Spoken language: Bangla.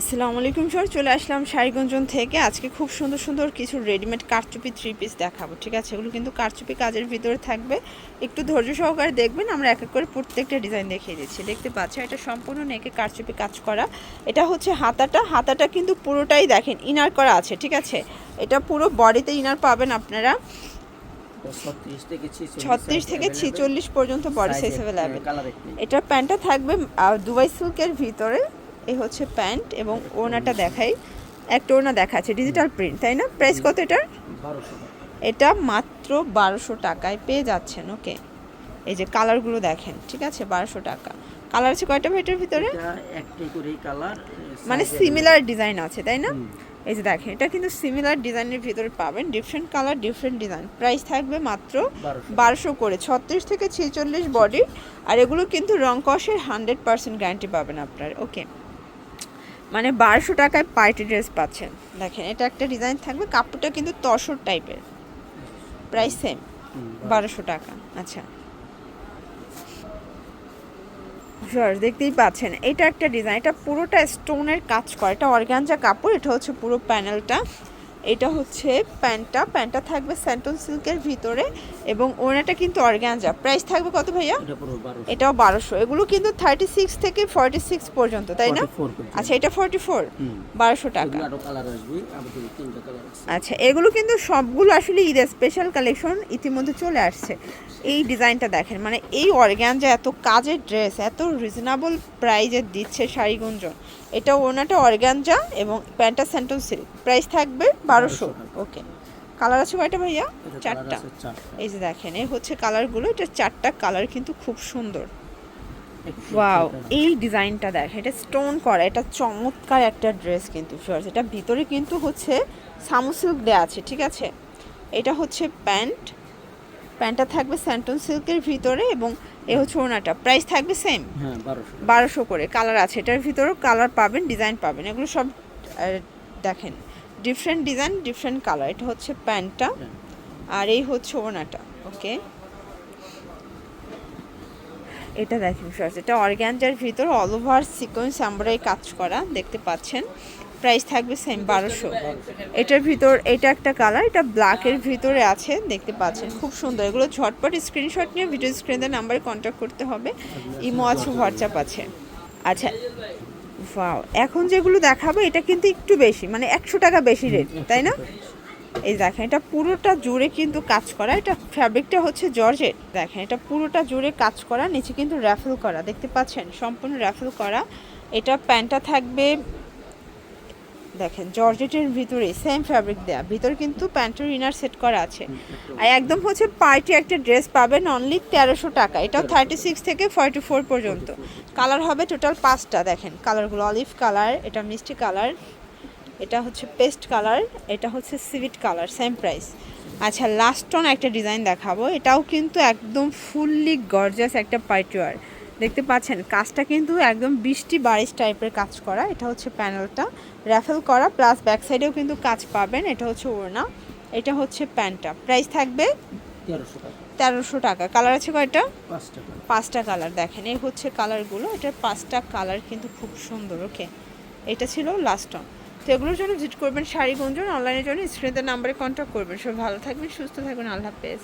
আসসালামু আলাইকুম স্যার চলে আসলাম শাড়িগঞ্জন থেকে। আজকে খুব সুন্দর সুন্দর কিছু রেডিমেড কারচুপি থ্রি পিস দেখাবো ঠিক আছে? এগুলো কিন্তু কারচুপি কাজের ভিতরে থাকবে। একটু ধৈর্য সহকারে দেখবেন আমরা এক এক করে প্রত্যেকটা ডিজাইন দেখিয়ে দিচ্ছি। দেখতে পাচ্ছেন এটা সম্পূর্ণ নেকে কারচুপি কাজ করা। এটা হচ্ছে হাতাটা। হাতাটা কিন্তু পুরোটাই দেখেন ইনার করা আছে ঠিক আছে? এটা পুরো বডিতে ইনার পাবেন আপনারা। ছত্রিশ থেকে ছিচল্লিশ পর্যন্ত বডি সাইজ অ্যাভেলেবেল এটা প্যান্টটা থাকবে দুবাই সিল্কের ভিতরে। এই হচ্ছে প্যান্ট এবং ওনাটা দেখাই। একটা ওনা দেখাচ্ছে ডিজিটাল প্রিন্ট তাই না? প্রাইস কত এটার? এটা মাত্র বারোশো টাকায় পেয়ে যাচ্ছেন ওকে। এই যে কালারগুলো দেখেন ঠিক আছে? বারোশো টাকা। কালার আছে কয়টা ভেটের ভিতরে? মানে সিমিলার ডিজাইন আছে তাই না? এই যে দেখেন এটা কিন্তু সিমিলার ডিজাইনের ভিতরে পাবেন different colour different design price থাকবে মাত্র বারোশো। বারোশো করে ছত্রিশ থেকে ছেচল্লিশ বডি আর এগুলো কিন্তু রং কষের হান্ড্রেড পার্সেন্ট গ্যারান্টি পাবেন আপনার ওকে। মানে বারোশো টাকায় পার্টি ড্রেস পাচ্ছেন। দেখেন এটা একটা ডিজাইন থাকবে কাপড়টা কিন্তু তসর টাইপের। প্রাইস সেম বারোশো টাকা আচ্ছা। শিওর দেখতেই পাচ্ছেন এটা একটা ডিজাইন এটা পুরোটা স্টোনের কাজ করে এটা অর্গানজা কাপড় এটা হচ্ছে পুরো প্যানেলটা এটা হচ্ছে প্যান্টটা। প্যান্টটা থাকবে স্যান্টন সিল্কের ভিতরে এবং ওনাটা কিন্তু অর্গানজা। প্রাইস থাকবে কত ভাইয়া? এটাও বারোশো। এগুলো কিন্তু থার্টি সিক্স থেকে ফর্টি সিক্স পর্যন্ত তাই না? আচ্ছা এটা ফর্টি ফোর বারোশো টাকা। আচ্ছা এগুলো কিন্তু সবগুলো আসলে ঈদের স্পেশাল কালেকশন ইতিমধ্যে চলে আসছে। এই ডিজাইনটা দেখেন মানে এই অর্গ্যানজা এত কাজের ড্রেস এত রিজনেবল প্রাইজে দিচ্ছে শাড়িগুঞ্জন এটা ওনাটা অর্গ্যানজা এবং প্যান্টা স্যান্টন সিল্ক। প্রাইস থাকবে বারোশো। ওকে। কালার আছে কয়টা ভাইয়া? চারটা। এই যে দেখেন এই হচ্ছে কালারগুলো। এটা চারটা কালার কিন্তু খুব সুন্দর। ওয়াও এই ডিজাইনটা দেখ এটা স্টোন করা এটা চমৎকার একটা ড্রেস কিন্তু ফিওর্স এটা ভিতরে কিন্তু হচ্ছে সামু সিল্ক দেওয়া আছে ঠিক আছে? এটা হচ্ছে প্যান্ট। প্যান্টটা থাকবে স্যান্টন সিল্কের ভিতরে এবং এ হচ্ছে ওনাটা প্রাইস থাকবে সেম হ্যাঁ বারোশো। করে। কালার আছে এটার ভিতরেও কালার পাবেন ডিজাইন পাবেন। এগুলো সব দেখেন ডিফারেন্ট ডিজাইন ডিফারেন্ট কালার এটা হচ্ছে প্যান্টটা হ্যাঁ। আর এই হচ্ছে ওনাটা ওকে এটা দেখেন ফার্স্ট এটা অর্গ্যানজার ভিতর অল ওভার সিকোয়েন্স আমরাই কাজ করা দেখতে পাচ্ছেন। প্রাইস থাকবে সেম বারোশো। এটার ভিতর, এটা একটা কালার এটা ব্ল্যাকের ভিতরে আছে, দেখতে পাচ্ছেন, খুব সুন্দর। এগুলো ঝটপট স্ক্রিনশট নিয়ে ভিডিও স্ক্রিনে নাম্বারে কন্ট্যাক্ট করতে হবে। ইমো আছে হোয়াটসঅ্যাপ আছে। আচ্ছা ওয়াও এখন যেগুলো দেখাবো, এটা কিন্তু একটু বেশি মানে একশো টাকা বেশি রেট তাই না? এই দেখেন, এটা পুরোটা জুড়ে কিন্তু কাজ করা, এটা ফ্যাব্রিকটা হচ্ছে জর্জেট। দেখেন, এটা পুরোটা জুড়ে কাজ করা, নিচে কিন্তু র্যাফেল করা, দেখতে পাচ্ছেন? সম্পূর্ণ র্যাফেল করা। এটা প্যান্টটা থাকবে দেখেন, জর্জেটের ভিতরে সেম ফ্যাব্রিক দেয়া, ভিতরে কিন্তু প্যান্টের ইনার সেট করা আছে। আর একদম হচ্ছে পার্টি একটা ড্রেস পাবেন অনলি তেরোশো টাকা, এটাও থার্টি সিক্স থেকে ফর্টি ফোর পর্যন্ত। কালার হবে টোটাল পাঁচটা, দেখেন কালারগুলো অলিভ কালার এটা মিষ্টি কালার এটা হচ্ছে পেস্ট কালার এটা হচ্ছে সিভিট কালার সেম প্রাইস আচ্ছা লাস্ট অন একটা ডিজাইন দেখাবো, এটাও কিন্তু একদম ফুললি গর্জাস একটা পাইটুয়ার দেখতে পাচ্ছেন কাজটা কিন্তু একদম বৃষ্টি বারিশ টাইপের কাজ করা। এটা হচ্ছে প্যানেলটা। র্যাফেল করা প্লাস ব্যাক সাইডেও কিন্তু কাজ পাবেন। এটা হচ্ছে ওড়না। এটা হচ্ছে প্যান্টটা। প্রাইস থাকবে তেরোশো টাকা। কালার আছে কয়টা? পাঁচটা কালার দেখেন এই হচ্ছে কালারগুলো এটার পাঁচটা কালার কিন্তু খুব সুন্দর ওকে এটা ছিল লাস্ট অন তো এগুলোর জন্য ভিজিট করবেন শাড়ি গুঞ্জন অনলাইনের জন্য স্ক্রিনের নাম্বারে কন্ট্যাক্ট করবেন। সব ভালো থাকবেন সুস্থ থাকবেন। আল্লাহ হাফেজ।